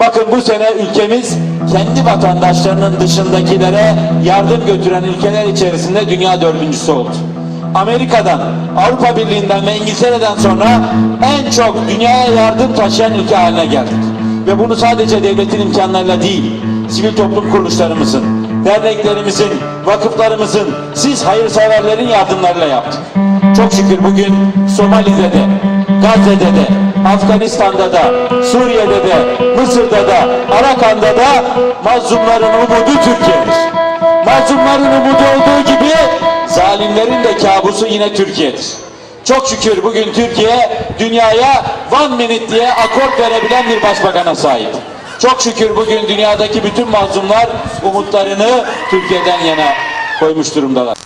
Bakın bu sene ülkemiz kendi vatandaşlarının dışındakilere yardım götüren ülkeler içerisinde dünya dördüncüsü oldu. Amerika'dan, Avrupa Birliği'nden ve İngiltere'den sonra en çok dünyaya yardım taşıyan ülke haline geldik. Ve bunu sadece devletin imkanlarıyla değil, sivil toplum kuruluşlarımızın, derneklerimizin, vakıflarımızın, siz hayırseverlerin yardımlarıyla yaptık. Çok şükür bugün Somali'de de, Gazze'de de, Afganistan'da da, Suriye'de de, Mısır'da da, Arakan'da da mazlumların umudu Türkiye'dir. Mazlumların umudu olduğu gibi zalimlerin de kabusu yine Türkiye'dir. Çok şükür bugün Türkiye dünyaya one minute diye akort verebilen bir başbakana sahip. Çok şükür bugün dünyadaki bütün mazlumlar umutlarını Türkiye'den yana koymuş durumdalar.